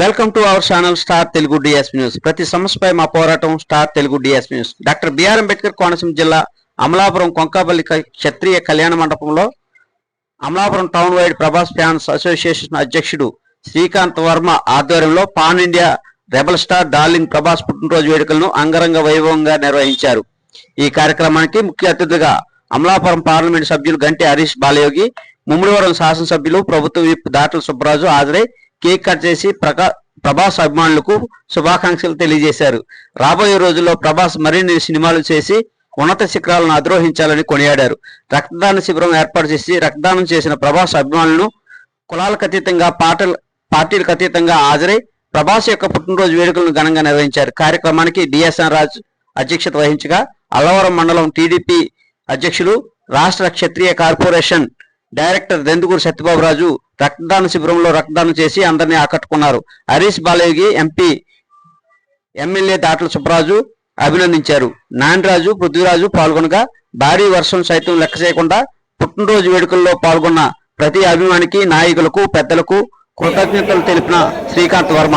Welcome to our channel star Telugu DSP news. ప్రతి సమస్యపై మా పోరాటం star Telugu DSP news. Doctor BR Ambedkar Konaseema జిల్లా అమలాపురం కొంకాపల్లి క్షత్రియ కళ్యాణ మండపంలో Amalapuram town wide Prabhas fans association అధ్యక్షుడు శ్రీకాంత్ వర్మ ఆధ్వర్యంలో pan India rebel star darling Prabhas పుట్టినరోజు వేడుకలను అంగరంగ వైభవంగా నిర్వహించారు. ఈ కార్యక్రమానికి ముఖ్య అతిథిగా అమలాపురం పార్లమెంట్ సభ్యులు గంటి హరీష్ బాలయోగి ముమ్మడివరం శాసనసభ్యులు ప్రభుత్వ విప్ దాటల సుబ్బరాజు హాజరై కేక్ కట్ చేసి ప్రకా ప్రభాస్ అభిమానులకు శుభాకాంక్షలు తెలియజేశారు. రాబోయే రోజుల్లో ప్రభాస్ మరిన్ని సినిమాలు చేసి ఉన్నత శిఖరాలను అధిరోహించాలని కొనియాడారు. రక్తదాన శిబిరం ఏర్పాటు చేసి రక్తదానం చేసిన ప్రభాస్ అభిమానులను కులాలకు అతీతంగా పాటలు పార్టీలకు అతీతంగా హాజరై ప్రభాస్ యొక్క పుట్టినరోజు వేడుకలను ఘనంగా నిర్వహించారు. కార్యక్రమానికి డిఎస్ఎన్ రాజ్ అధ్యక్షత వహించగా అల్లవరం మండలం టీడీపీ అధ్యక్షులు రాష్ట్ర క్షత్రియ కార్పొరేషన్ డైరెక్టర్ దెందుకూరు సత్యబాబు రాజు రక్తదాన శిబిరంలో రక్తదానం చేసి అందరినీ ఆకట్టుకున్నారు. హరీష్ బాలయోగి ఎంపీ ఎమ్మెల్యే దాట్ల సుబ్బరాజు అభినందించారు. నానిరాజు పృథ్వీరాజు పాల్గొనగా భారీ వర్షం సైతం లెక్క చేయకుండా పుట్టినరోజు వేడుకల్లో పాల్గొన్న ప్రతి అభిమానికి నాయకులకు పెద్దలకు కృతజ్ఞతలు తెలిపిన శ్రీకాంత్ వర్మ.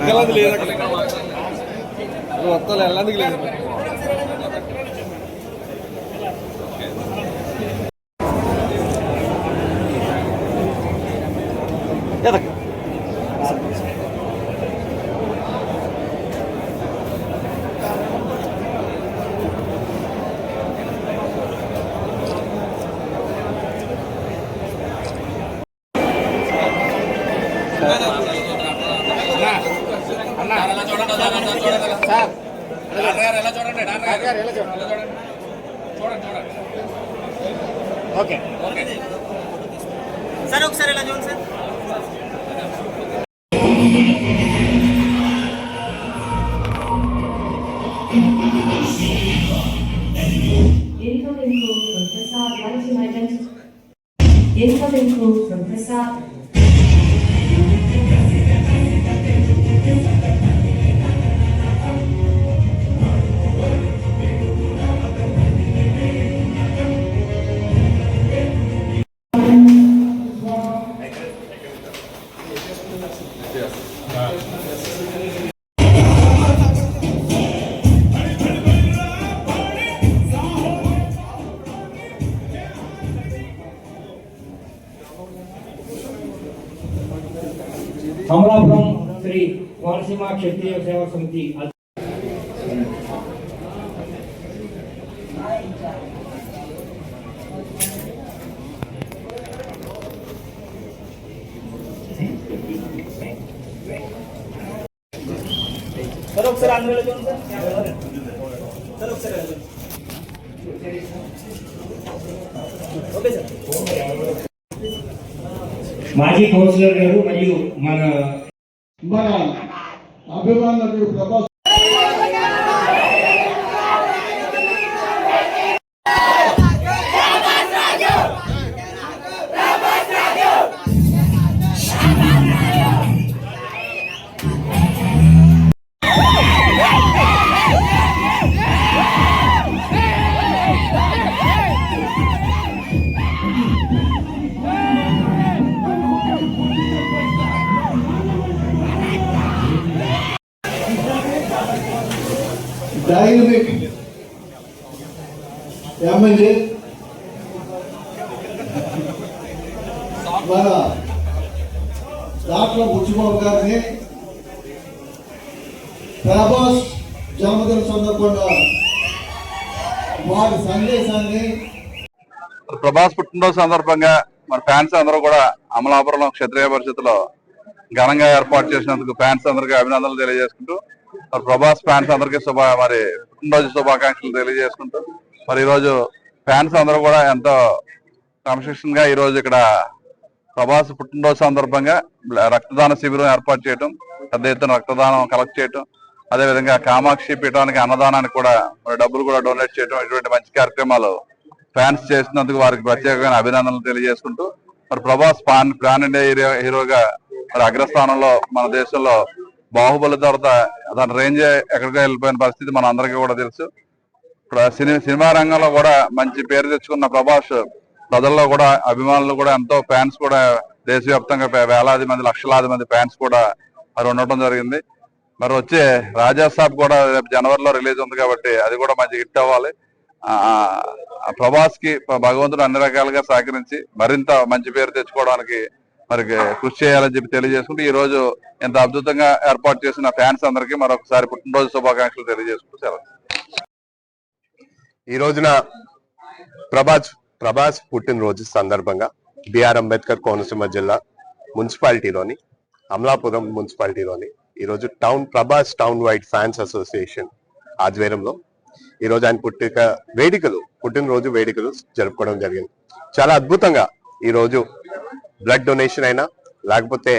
వెనకాలది లేదు అక్కడ మొత్తం వెళ్ళడానికి లేదు సార్ ఒకసారి ఇలా చూడండి sir Incoming call from Prasad Lighting Identity. Amalapuram Shri Konaseema क्षेत्रीय सेवा समिति ఒకసారి అందులో చూడండి సార్ సార్ ఒకసారి ఇలా చూడండి. ఓకే సార్ మాజీ కౌన్సిలర్ గారు మరియు మన మన అభిమానులు ప్రభాస్ డైనమిక్ ఎమ్మెల్యే మన డాక్టర్ బుచ్చిబాబు గారిని ప్రభాస్ జన్మదిన సందర్భంగా వారి సందేశాన్ని ప్రభాస్ పుట్టినరోజు సందర్భంగా మన ఫ్యాన్స్ అందరూ కూడా అమలాపురం క్షత్రియ పరిషత్లో ఘనంగా ఏర్పాటు చేసినందుకు ఫ్యాన్స్ అందరికీ అభినందనలు తెలియజేసుకుంటూ మరి ప్రభాస్ ఫ్యాన్స్ అందరికీ శుభ మరి పుట్టినరోజు శుభాకాంక్షలు తెలియజేసుకుంటూ మరి ఈరోజు ఫ్యాన్స్ అందరూ కూడా ఎంతో క్రమశిక్షణ గా ఈ రోజు ఇక్కడ ప్రభాస్ పుట్టినరోజు సందర్భంగా రక్తదాన శిబిరం ఏర్పాటు చేయడం పెద్ద ఎత్తున రక్తదానం కలెక్ట్ చేయడం అదేవిధంగా కామాక్షి పీఠానికి అన్నదానానికి కూడా మరి డబ్బులు కూడా డొనేట్ చేయడం ఇటువంటి మంచి కార్యక్రమాలు ఫ్యాన్స్ చేసినందుకు వారికి ప్రత్యేకమైన అభినందనలు తెలియజేసుకుంటూ మరి Prabhas pan plan India hero హీరోగా మరి అగ్రస్థానంలో మన దేశంలో బాహుబలి తర్వాత దాని రేంజ్ ఎక్కడికో వెళ్ళిపోయిన పరిస్థితి మన అందరికీ కూడా తెలుసు. ఇప్పుడు సినిమా సినిమా రంగంలో కూడా మంచి పేరు తెచ్చుకున్న ప్రభాస్ ప్రజల్లో కూడా అభిమానులు కూడా ఎంతో ఫ్యాన్స్ కూడా దేశవ్యాప్తంగా వేలాది మంది లక్షలాది మంది ఫ్యాన్స్ కూడా మరి ఉండటం జరిగింది. మరి వచ్చే రాజా సాబ్ కూడా రేపు జనవరిలో రిలీజ్ ఉంది కాబట్టి అది కూడా మంచి హిట్ అవ్వాలి. ఆ ప్రభాస్కి భగవంతుడు అన్ని రకాలుగా సహకరించి మరింత మంచి పేరు తెచ్చుకోవడానికి మరి కృషి చేయాలని చెప్పి తెలియజేసుకుంటూ ఈ రోజు ఎంత అద్భుతంగా ఏర్పాటు చేసిన ఫ్యాన్స్ అందరికీ మరొకసారి పుట్టినరోజు శుభాకాంక్షలు తెలియజేసుకుంటూ సెలవు. ఈ రోజున ప్రభాస్ ప్రభాస్ పుట్టినరోజు సందర్భంగా బిఆర్ అంబేద్కర్ కోనసీమ జిల్లా మున్సిపాలిటీలోని అమలాపురం మున్సిపాలిటీలోని ఈరోజు town Prabhas town wide fans association ఆధ్వర్యంలో ఈరోజు ఆయన పుట్టిక వేడుకలు పుట్టినరోజు వేడుకలు జరుపుకోవడం జరిగింది. చాలా అద్భుతంగా ఈరోజు బ్లడ్ డొనేషన్ అయినా లేకపోతే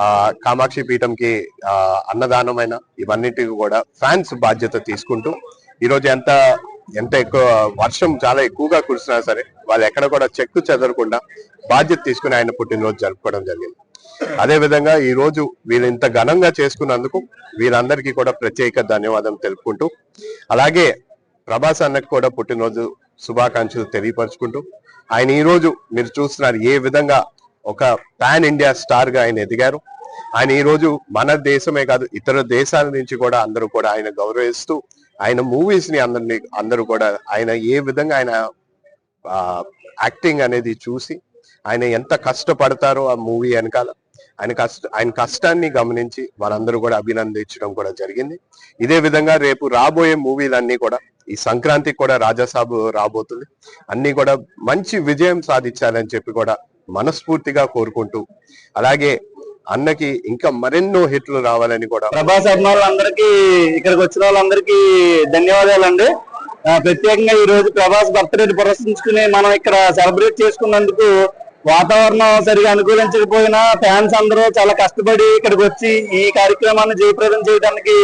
ఆ కామాక్షి పీఠంకి ఆ అన్నదానం అయినా ఇవన్నిటికి కూడా ఫ్యాన్స్ బాధ్యత తీసుకుంటూ ఈరోజు ఎంత ఎంత ఎక్కువ వర్షం చాలా ఎక్కువగా కురిసినా సరే వాళ్ళు ఎక్కడ కూడా చెక్కు చెదరకుండా బాధ్యత తీసుకుని ఆయన పుట్టినరోజు జరుపుకోవడం జరిగింది. అదే విధంగా ఈ రోజు వీళ్ళు ఇంత ఘనంగా చేసుకున్నందుకు వీరందరికీ కూడా ప్రత్యేక ధన్యవాదం తెలుపుకుంటూ అలాగే ప్రభాస్ అన్నకు కూడా పుట్టినరోజు శుభాకాంక్షలు తెలియపరుచుకుంటూ ఆయన ఈ రోజు మీరు చూస్తున్నారు ఏ విధంగా ఒక పాన్ ఇండియా స్టార్గా ఆయన ఎదిగారు. ఆయన ఈ రోజు మన దేశమే కాదు ఇతర దేశాల నుంచి కూడా అందరూ కూడా ఆయన గౌరవిస్తూ ఆయన మూవీస్ని అందరినీ అందరూ కూడా ఆయన ఏ విధంగా ఆయన యాక్టింగ్ అనేది చూసి ఆయన ఎంత కష్టపడతారో ఆ మూవీ వెనకాల ఆయన కష్ట ఆయన కష్టాన్ని గమనించి వారందరూ కూడా అభినందించడం కూడా జరిగింది. ఇదే విధంగా రేపు రాబోయే మూవీలన్నీ కూడా ఈ సంక్రాంతికి కూడా రాజాసాబు రాబోతుంది. అన్ని కూడా మంచి విజయం సాధించాలని చెప్పి కూడా మనస్ఫూర్తిగా కోరుకుంటూ అలాగే అన్నకి ఇంకా మరెన్నో హిట్లు రావాలని కూడా ప్రభాస్ అభిమానులందరికీ ఇక్కడికి వచ్చిన వాళ్ళందరికీ ధన్యవాదాలండి. అండి ప్రత్యేకంగా ఈ రోజు ప్రభాస్ బర్త్డే ప్రదర్శించుకుని మనం ఇక్కడ సెలబ్రేట్ చేసుకున్నందుకు వాతావరణం సరిగా అనుకూలించకపోయినా ఫ్యాన్స్ అందరూ చాలా కష్టపడి ఇక్కడికి వచ్చి ఈ కార్యక్రమాన్ని జయప్రదం చేయడానికి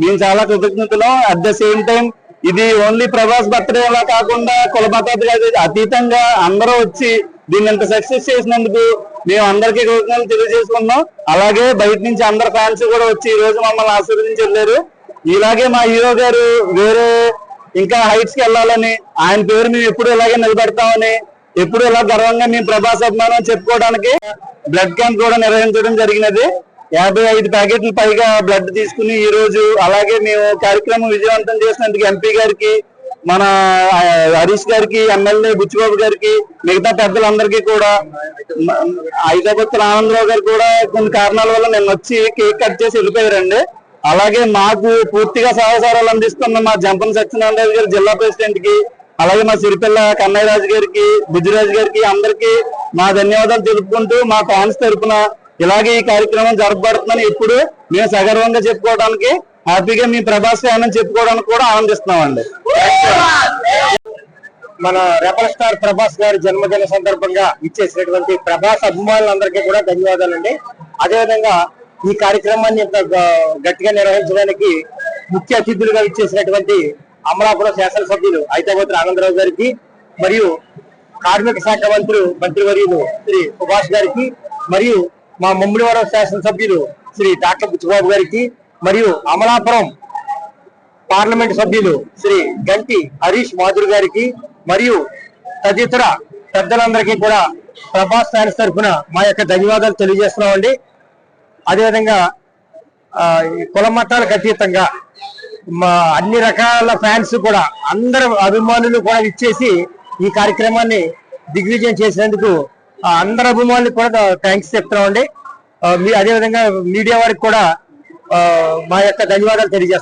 మేము చాలా కృతజ్ఞతలు. అట్ ద సేమ్ టైం ఇది ఓన్లీ ప్రభాస్ బర్త్డే లా కాకుండా కుల అతీతంగా అందరూ వచ్చి దీన్ని ఇంత సక్సెస్ చేసినందుకు మేము అందరికీ కృతజ్ఞతలు తెలియజేసుకున్నాం అలాగే బయట నుంచి అందరు ఫ్యాన్స్ కూడా వచ్చి ఈ రోజు మమ్మల్ని ఆశీర్వదించి వెళ్ళారు ఇలాగే మా హీరో గారు వేరే ఇంకా హైట్స్కి వెళ్ళాలని ఆయన పేరు మేము ఎప్పుడు ఇలాగే నిలబెడతామని ఎప్పుడు ఇలా గర్వంగా మేము ప్రభాస్ అభిమానం చెప్పుకోవడానికి బ్లడ్ క్యాంప్ కూడా నిర్వహించడం జరిగినది. యాభై ఐదు ప్యాకెట్లు పైగా బ్లడ్ తీసుకుని ఈ రోజు అలాగే మేము కార్యక్రమం విజయవంతం చేసినందుకు ఎంపీ గారికి మన హరీష్ గారికి ఎమ్మెల్యే బుచ్చిబాబు గారికి మిగతా పెద్దలందరికీ కూడా హైదరాబాద్ ఆనందరావు గారు కూడా కొన్ని కారణాల వల్ల నేను వచ్చి కేక్ కట్ చేసి వెళ్ళిపోయారండి. అలాగే మాకు పూర్తిగా సహకారాలు అందిస్తున్న మా జంపన సత్యనారాయణ గారి జిల్లా ప్రెసిడెంట్కి అలాగే మా సిరిపిల్ల కన్నయ్యరాజు గారికి బుజ్జిరాజు గారికి అందరికీ మా ధన్యవాదాలు తెలుపుకుంటూ మా ఫ్యాన్స్ తరఫున ఇలాగే ఈ కార్యక్రమం జరపబడుతుందని ఇప్పుడు మేము సగర్వంగా చెప్పుకోవడానికి హ్యాపీగా మీ ప్రభాస్ ఫ్యాన్ అని చెప్పుకోవడానికి కూడా ఆనందిస్తున్నామండి. మన రెబల్ స్టార్ ప్రభాస్ గారి జన్మదిన సందర్భంగా ఇచ్చేసినటువంటి ప్రభాస్ అభిమానులందరికీ కూడా ధన్యవాదాలండి. అదేవిధంగా ఈ కార్యక్రమాన్ని ఇంత గ- గట్టిగా నిర్వహించడానికి ముఖ్య అతిథులుగా ఇచ్చేసినటువంటి అమలాపురం శాసనసభ్యులు ఐతావతి ఆనందరావు గారికి మరియు కార్మిక శాఖ మంత్రి మంత్రివర్యులు శ్రీ సుభాష్ గారికి మరియు మా ముమ్మిడివరం శాసనసభ్యులు శ్రీ డాక్టర్ బుచ్చిబాబు గారికి మరియు అమలాపురం పార్లమెంట్ సభ్యులు శ్రీ గంటి హరీష్ మాధురి గారికి మరియు తదితర పెద్దలందరికీ కూడా ప్రభాస్ ఫ్యాన్స్ తరఫున మా యొక్క ధన్యవాదాలు తెలియజేస్తున్నామండి. అదేవిధంగా ఈ కుల మతాలకు అతీతంగా మా అన్ని రకాల ఫ్యాన్స్ కూడా అందరు అభిమానులు కూడా ఇచ్చేసి ఈ కార్యక్రమాన్ని దిగ్విజయం చేసినందుకు అందరు అభిమానులకు కూడా థ్యాంక్స్ చెప్తున్నామండి. మీ అదేవిధంగా మీడియా వారికి కూడా మా యొక్క ధన్యవాదాలు తెలియజేస్తాం